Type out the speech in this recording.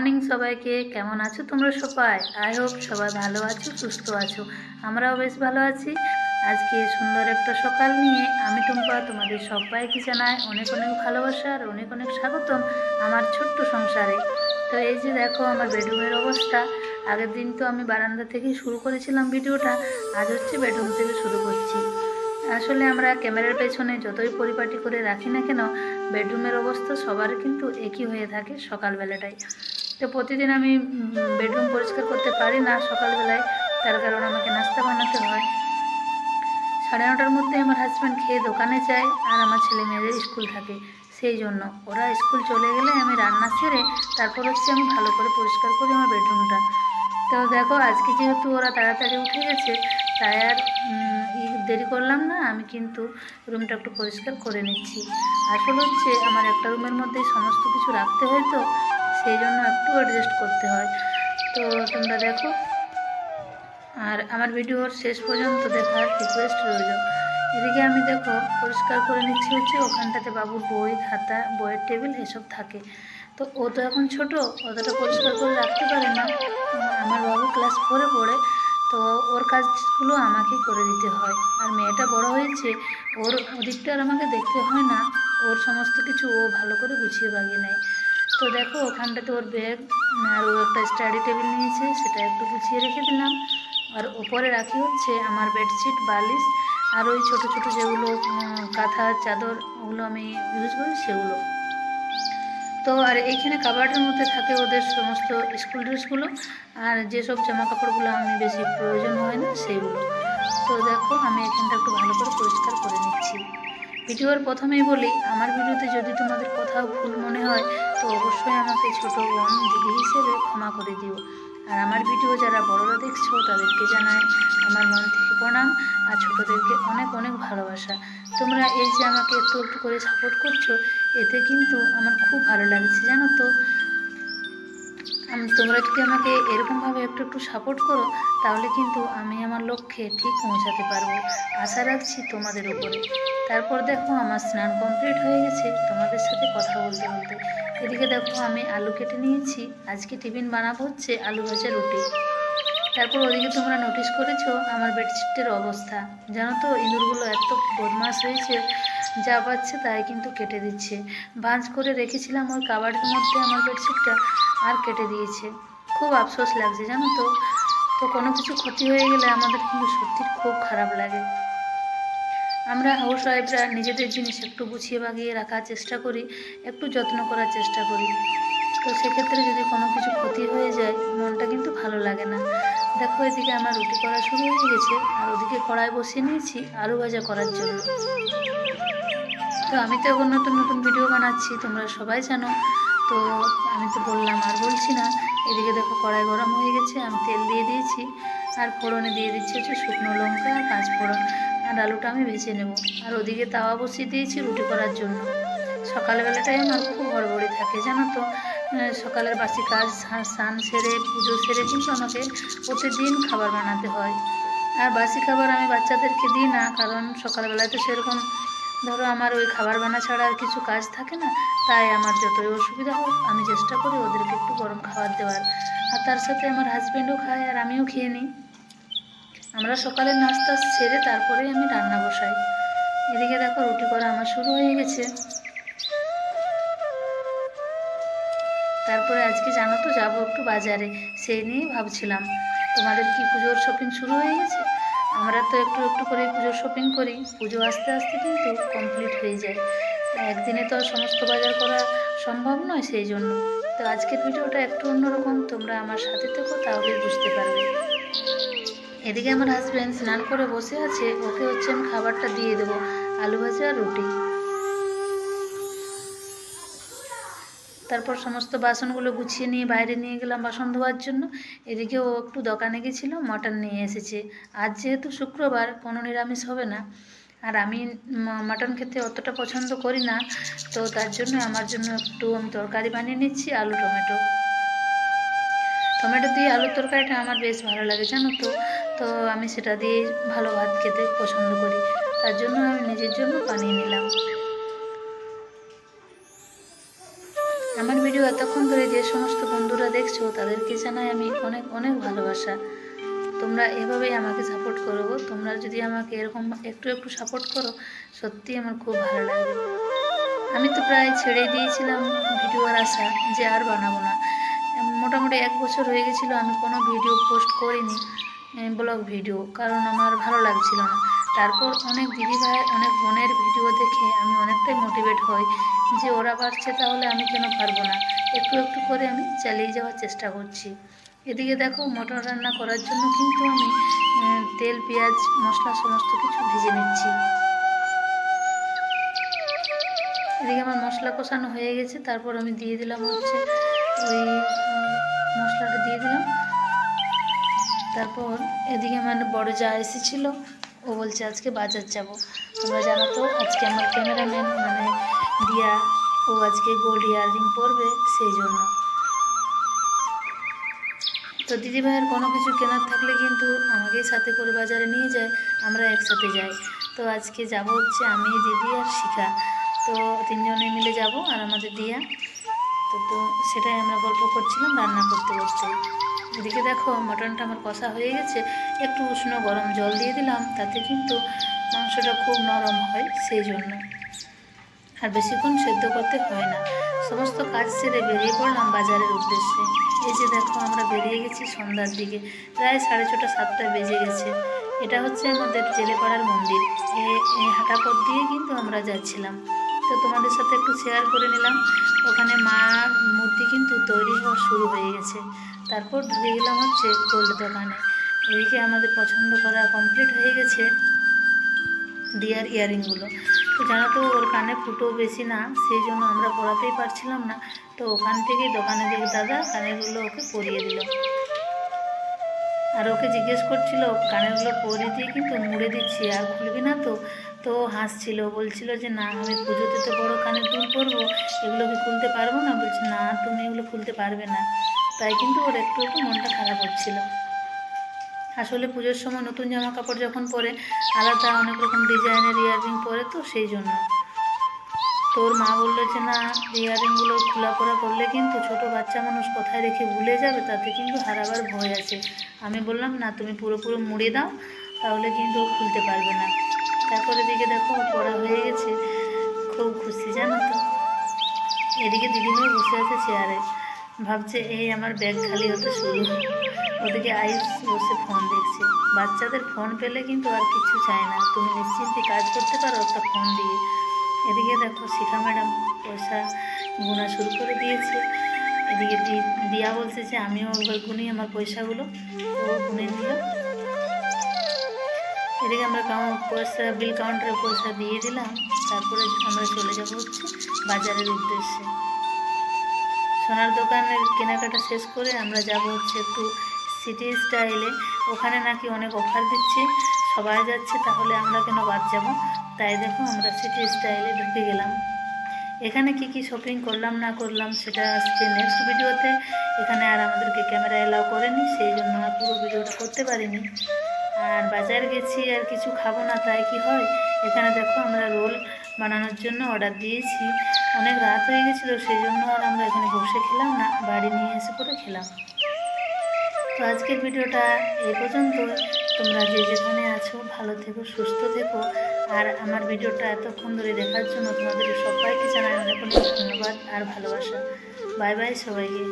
Morning সবাইকে, কেমন আছো তোমরা সবাই? আই হোপ সবাই ভালো আছো, সুস্থ আছো। আমরাও বেশ ভালো আছি। আজকে সুন্দর একটা সকাল নিয়ে আমি টুম্পা তোমাদের সবাইকে জানাই অনেক অনেক ভালোবাসা আর অনেক অনেক স্বাগতম আমার ছোট্ট সংসারে। তো এই যে দেখো আমার বেডরুমের অবস্থা। আগের দিন তো আমি বারান্দা থেকেই শুরু করেছিলাম ভিডিওটা, আজ হচ্ছে বেডরুম থেকে শুরু করছি। আসলে আমরা ক্যামেরার পেছনে যতই পরিপাটি করে রাখি না কেন, বেডরুমের অবস্থা সবার কিন্তু একই হয়ে থাকে সকালবেলাটায় তো প্রতিদিন আমি বেডরুম পরিষ্কার করতে পারি না সকালবেলায়। তার কারণ আমাকে নাস্তা বানাতে হয়। সাড়ে নটার মধ্যে আমার হাজব্যান্ড খেয়ে দোকানে যায় আর আমার ছেলে মেয়েদের স্কুল থাকে। সেই জন্য ওরা স্কুল চলে গেলে আমি রান্না সেরে তারপর হচ্ছে আমি ভালো করে পরিষ্কার করি আমার বেডরুমটা তো দেখো, আজকে যেহেতু ওরা তাড়াতাড়ি উঠে গেছে, তাই আর দেরি করলাম না, আমি কিন্তু রুমটা একটু পরিষ্কার করে নিচ্ছি। আসলে হচ্ছে আমার একটা রুমের মধ্যেই সমস্ত কিছু রাখতে হয় তো সেই জন্য একটু অ্যাডজাস্ট করতে হয়। তো তোমরা দেখো, আর আমার ভিডিওর শেষ পর্যন্ত দেখার রিকোয়েস্ট রইল। এদিকে আমি দেখো, পরিষ্কার করে নিচ্ছি হচ্ছে ওখানটাতে বাবুর বই, খাতা, বইয়ের টেবিল এসব থাকে। তো ও তো এখন ছোট, অতটা পরিষ্কার করে রাখতে পারে না। আমার বাবু ক্লাস ফোরে পড়ে, তো ওর কাজগুলো আমাকেই করে দিতে হয়। আর মেয়েটা বড় হয়েছে, ওর ওদিকটা আর আমাকে দেখতে হয় না। ওর সমস্ত কিছু ও ভালো করে গুছিয়ে বাগিয়ে নেয়। তো দেখো, ওখানটাতে ওর ব্যাগ আর ও একটা স্টাডি টেবিল নিয়েছে, সেটা একটু গুছিয়ে রেখে দিলাম। আর ওপরে রাখি হচ্ছে আমার বেডশিট বালিশ, আর ওই ছোটো ছোটো যেগুলো কাঁথা, চাদর, ওগুলো আমি ইউজ করি, সেগুলো। তো আর এইখানে কাবার্ডের মধ্যে থাকে ওদের সমস্ত স্কুল ড্রেসগুলো আর যেসব জামা কাপড়গুলো আমি বেশি প্রয়োজন হয় না সেইগুলো তো দেখো, আমি এখানটা একটু ভালো করে পরিষ্কার করে নিচ্ছি। ভিডিওর প্রথমেই বলি, আমার ভিডিওতে যদি তোমাদের কোথাও ভুল মনে হয় তো অবশ্যই আমাকে ছোটো বোন দিদি হিসেবে ক্ষমা করে দিও। আর আমার ভিডিও যারা বড়রা দেখছ, তাদেরকে জানাই আমার মন থেকে প্রণাম আর ছোটোদেরকে অনেক অনেক ভালোবাসা। তোমরা এই যে আমাকে একটু একটু করে সাপোর্ট করছ, এতে কিন্তু আমার খুব ভালো লাগছে, জানো তো? তোমরা যদি আমাকে এরকমভাবে একটু একটু সাপোর্ট করো, তাহলে কিন্তু আমি আমার লক্ষ্যে ঠিক পৌঁছাতে পারব। আশা রাখছি তোমাদের উপরে। তারপর দেখো আমার স্নান কমপ্লিট হয়ে গেছে, তোমাদের সাথে কথা বলতে বলতে। এদিকে দেখো আমি আলু কেটে নিয়েছি, আজকে টিফিন বানাবো হচ্ছে আলু ভাজা রুটি। তারপর ওদিকে তোমরা নোটিস করেছ আমার বেডশিটের অবস্থা। জানো তো ইঁদুরগুলো এত বদমাস হয়েছে যা পাচ্ছে তাই কিন্তু কেটে দিচ্ছে। ভাঁজ করে রেখেছিলাম ওই কাবারের মধ্যে আমার বেডশিটটা আর কেটে দিয়েছে। খুব আফসোস লাগছে, জানো তো? তো কোনো কিছু ক্ষতি হয়ে গেলে আমাদের কিন্তু সত্যি খুব খারাপ লাগে। আমরা হাউস ওয়াইফরা নিজেদের জিনিস একটু গুছিয়ে বাগিয়ে রাখার চেষ্টা করি, একটু যত্ন করার চেষ্টা করি। তো সেক্ষেত্রে যদি কোনো কিছু ক্ষতি হয়ে যায়, মনটা কিন্তু ভালো লাগে না। দেখো, এদিকে আমার রুটি করা শুরু হয়ে গেছে, আর ওদিকে কড়াই বসিয়ে নিয়েছি আলু ভাজা করার জন্য। তো আমি তো এখন নতুন নতুন ভিডিও বানাচ্ছি, তোমরা সবাই জানো। তো আমি তো বললাম, আর বলছি না, এদিকে দেখো কড়াই গরম হয়ে গেছে, আমি তেল দিয়ে দিয়েছি, আর ফোড়নে দিয়ে দিচ্ছি হচ্ছে শুকনো লঙ্কা আর পাঁচ ফোড়ন, আর আলুটা আমি ভেজে নেব। আর ওদিকে তাওয়া বসিয়ে দিয়েছি রুটি করার জন্য। সকালবেলাটাই আমার খুব হড়বড়ি থাকে, জানো তো? সকালের বাসি কাজ স্নান- সেরে, পুজো সেরে কিন্তু আমাকে প্রতিদিন খাবার বানাতে হয়। আর বাসি খাবার আমি বাচ্চাদেরকে দিই না, কারণ সকালবেলায় তো সেরকম ধরো আমার ওই খাবার বানা ছাড়া আর কিছু কাজ থাকে না, তাই আমার যতই অসুবিধা হোক আমি চেষ্টা করি ওদেরকে একটু গরম খাবার দেওয়ার। আর তার সাথে আমার হাজব্যান্ডও খায় আর আমিও খেয়ে নিই। আমরা সকালের নাস্তা সেরে তারপরেই আমি রান্না বসাই। এদিকে দেখো রুটি করা আমার শুরু হয়ে গেছে। তারপরে আজকে জানো তো, যাব একটু বাজারে। সেই নিয়েই ভাবছিলাম, তোমাদের কি পুজোর শপিং শুরু হয়ে গেছে? আমরা তো একটু একটু করে পুজো শপিং করি। পুজো আস্তে আস্তে কিন্তু কমপ্লিট হয়ে যায়। একদিনে তো সমস্ত বাজার করা সম্ভব নয় সেই জন্য। তো আজকের ভিডিওটা একটু অন্যরকম। তোমরা আমার সাথে থেকো, তাহলে বুঝতে পারবে। এদিকে আমার হাজব্যান্ড স্নান করে বসে আছে। ওকে হচ্ছে আমি খাবারটা দিয়ে দেবো, আলু ভাজা আর রুটি। তারপর সমস্ত বাসনগুলো গুছিয়ে নিয়ে বাইরে নিয়ে গেলাম বাসন ধোয়ার জন্য। এদিকে ও একটু দোকানে গেছিল, মটন নিয়ে এসেছে। আজ যেহেতু শুক্রবার, কোনো নিরামিষ হবে না। আর আমি মাটন খেতে অতটা পছন্দ করি না, তো তার জন্য আমার জন্য একটু আমি তরকারি বানিয়ে নিচ্ছি, আলু, টমেটো। টমেটো দিয়ে আলুর তরকারিটা আমার বেশ ভালো লাগে, জানো তো? তো আমি সেটা দিয়ে ভালো ভাত খেতে পছন্দ করি। তার জন্য আমি নিজের জন্য বানিয়ে নিলাম। আমার ভিডিও এতক্ষণ ধরে যে সমস্ত বন্ধুরা দেখছ, তাদেরকে জানাই আমি অনেক অনেক ভালোবাসা। তোমরা এভাবেই আমাকে সাপোর্ট করো তোমরা যদি আমাকে এরকম একটু একটু সাপোর্ট করো সত্যি আমার খুব ভালো লাগবে। আমি তো প্রায় ছেড়ে দিয়েছিলাম ভিডিওর আশা যে আর বানাবো না। মোটামুটি এক বছর হয়ে গেছিল, আমি কোনো ভিডিও পোস্ট করিনি ব্লগ ভিডিও কারণ আমার ভালো লাগছিল না। তারপর অনেক দিদি ভাই, অনেক বোনের ভিডিও দেখে আমি অনেকটাই মোটিভেট হই যে ওরা পারছে তাহলে আমি কেন পারব না? একটু একটু করে আমি চালিয়ে যাওয়ার চেষ্টা করছি। এদিকে দেখো মটন রান্না করার জন্য কিন্তু আমি তেল, পেঁয়াজ, মশলা সমস্ত কিছু ভেজে নিচ্ছি। এদিকে আমার মশলা কষানো হয়ে গেছে, তারপর আমি দিয়ে দিলাম হচ্ছে ওই মশলাটা দিয়ে দিলাম। তারপর এদিকে আমার বড় যা এসেছিল ও বলছে, আজকে বাজার যাব। তোমরা জানো তো, আজকে আমার ক্যামেরাম্যান মানে দিয়া, ও আজকে গোল্ড ইয়াররিং পরবে সেই জন্য। তো দিদিভাইয়ের কোনো কিছু কেনার থাকলে কিন্তু আমাকেই সাথে করে বাজারে নিয়ে যায়, আমরা একসাথে যাই। তো আজকে যাব হচ্ছে আমি, দিদি আর শিখা। তো তিনজনে মিলে যাব আর আমাদের দিয়া। তো তো সেটাই আমরা গল্প করছিলাম, রান্না করতে করতে এদিকে দেখো মটনটা আমার কষা হয়ে গেছে। একটু উষ্ণ গরম জল দিয়ে দিলাম, তাতে কিন্তু মাংসটা খুব নরম হয় সেই জন্য। আর বেশিক্ষণ সেদ্ধ করতে হয় না। সমস্ত কাজ সেরে বেরিয়ে পড়লাম বাজারের উদ্দেশ্যে। এই যে দেখো আমরা বেরিয়ে গেছি সন্ধ্যার দিকে, প্রায় সাড়ে ছটা, সাতটা বেজে গেছে। এটা হচ্ছে আমাদের জেলেপাড়ার মন্দির। এই হাঁটা পথ দিয়ে কিন্তু আমরা যাচ্ছিলাম। তো তোমাদের সাথে একটু শেয়ার করে নিলাম। ওখানে মার মূর্তি কিন্তু তৈরি হওয়া শুরু হয়ে গেছে। তারপর ঢুকে গেলাম হচ্ছে গোল্ড দোকানে। এদিকে আমাদের পছন্দ করা কমপ্লিট হয়ে গেছে দিয়ার ইয়ারিংগুলো তো জানো তো, ওর কানে ফুটো বেশি না, সেই জন্য আমরা পড়াতেই পারছিলাম না। তো ওখান থেকে দোকানে দেখে দাদা কানেরগুলো ওকে পরিয়ে দিল। আর ওকে জিজ্ঞেস করছিল কানেরগুলো পরিয়ে দিয়ে কিন্তু মুড়ে দিচ্ছি, আর খুলবি না তো? তো হাসছিল, বলছিল যে, না, আমি পুজোতে তো বড় কানের দুল পরবো, এগুলো কি খুলতে পারব না? বলছি, না, তুমি এগুলো খুলতে পারবে না। তাই কিন্তু ওর একটু একটু মনটা খারাপ হচ্ছিল। আসলে পুজোর সময় নতুন জামা কাপড় যখন পরে, আলাদা অনেক রকম ডিজাইনের ইয়াররিং পরে তো সেই জন্য। তোর মা বলল যে, না ইয়াররিংগুলো খোলা পরা করলে কিন্তু ছোট বাচ্চা মানুষ কোথায় রেখে ভুলে যাবে, তাতে কিন্তু হারাবার ভয় আছে। আমি বললাম, না, তুমি পুরোপুরো পুরো মুড়ে দাও, তাহলে কিন্তু ও খুলতে পারবে না। তারপরে দিকে দেখো পড়া হয়ে গেছে। খুব খুশি, জানো তো। এদিকে দিদিভাই বসে আছে চেয়ারে ভাবছে, এই আমার ব্যাগ খালি হতে শুরু। ওদিকে আইস বসে ফোন দেখছে। বাচ্চাদের ফোন পেলে কিন্তু আর কিছু চায় না। তুমি নিশ্চিন্তে কাজ করতে পারো, একটা ফোন দিয়ে। এদিকে দেখো, শিখা ম্যাডাম পয়সা গোনা শুরু করে দিয়েছে। এদিকে দিয়া বলছে যে, আমিও একবার গুনি আমার পয়সাগুলো। ও গুনে নিল। এদিকে আমরা পয়সা বিল কাউন্টারে পয়সা দিয়ে দিলাম। তারপরে আমরা চলে যাব হচ্ছে বাজারের উদ্দেশ্যে। সোনার দোকানের কেনাকাটা শেষ করে আমরা যাব হচ্ছে একটু সিটি স্টাইলে ওখানে নাকি অনেক অফার দিচ্ছে, সবাই যাচ্ছে, তাহলে আমরা কেন বাদ যাব? তাই দেখো আমরা সিটি স্টাইলে ঢুকে গেলাম। এখানে কি কি শপিং করলাম, না করলাম, সেটা আসছে নেক্সট ভিডিওতে এখানে আর আমাদেরকে ক্যামেরা এলাও করেনি, সেই জন্য আর পুরো ভিডিওটা করতে পারিনি। আর বাজার গেছি, আর কিছু খাব না, তাই কি হয়? এখানে দেখো আমরা রোল বানানোর জন্য অর্ডার দিয়েছি। অনেক রাত হয়ে গেছিল সেই জন্য আর আমরা এখানে বসে খেলাম না, বাড়ি নিয়ে এসে করে খেলাম। তো আজকের ভিডিওটা এই পর্যন্ত। তোমরা যে যেখানে আছো, ভালো থেকো, সুস্থ থেকো। আর আমার ভিডিওটা এতক্ষণ ধরে দেখার জন্য তোমাদের সবাইকে জানাই অনেক অনেক ধন্যবাদ আর ভালোবাসা। বাই বাই সবাইকে।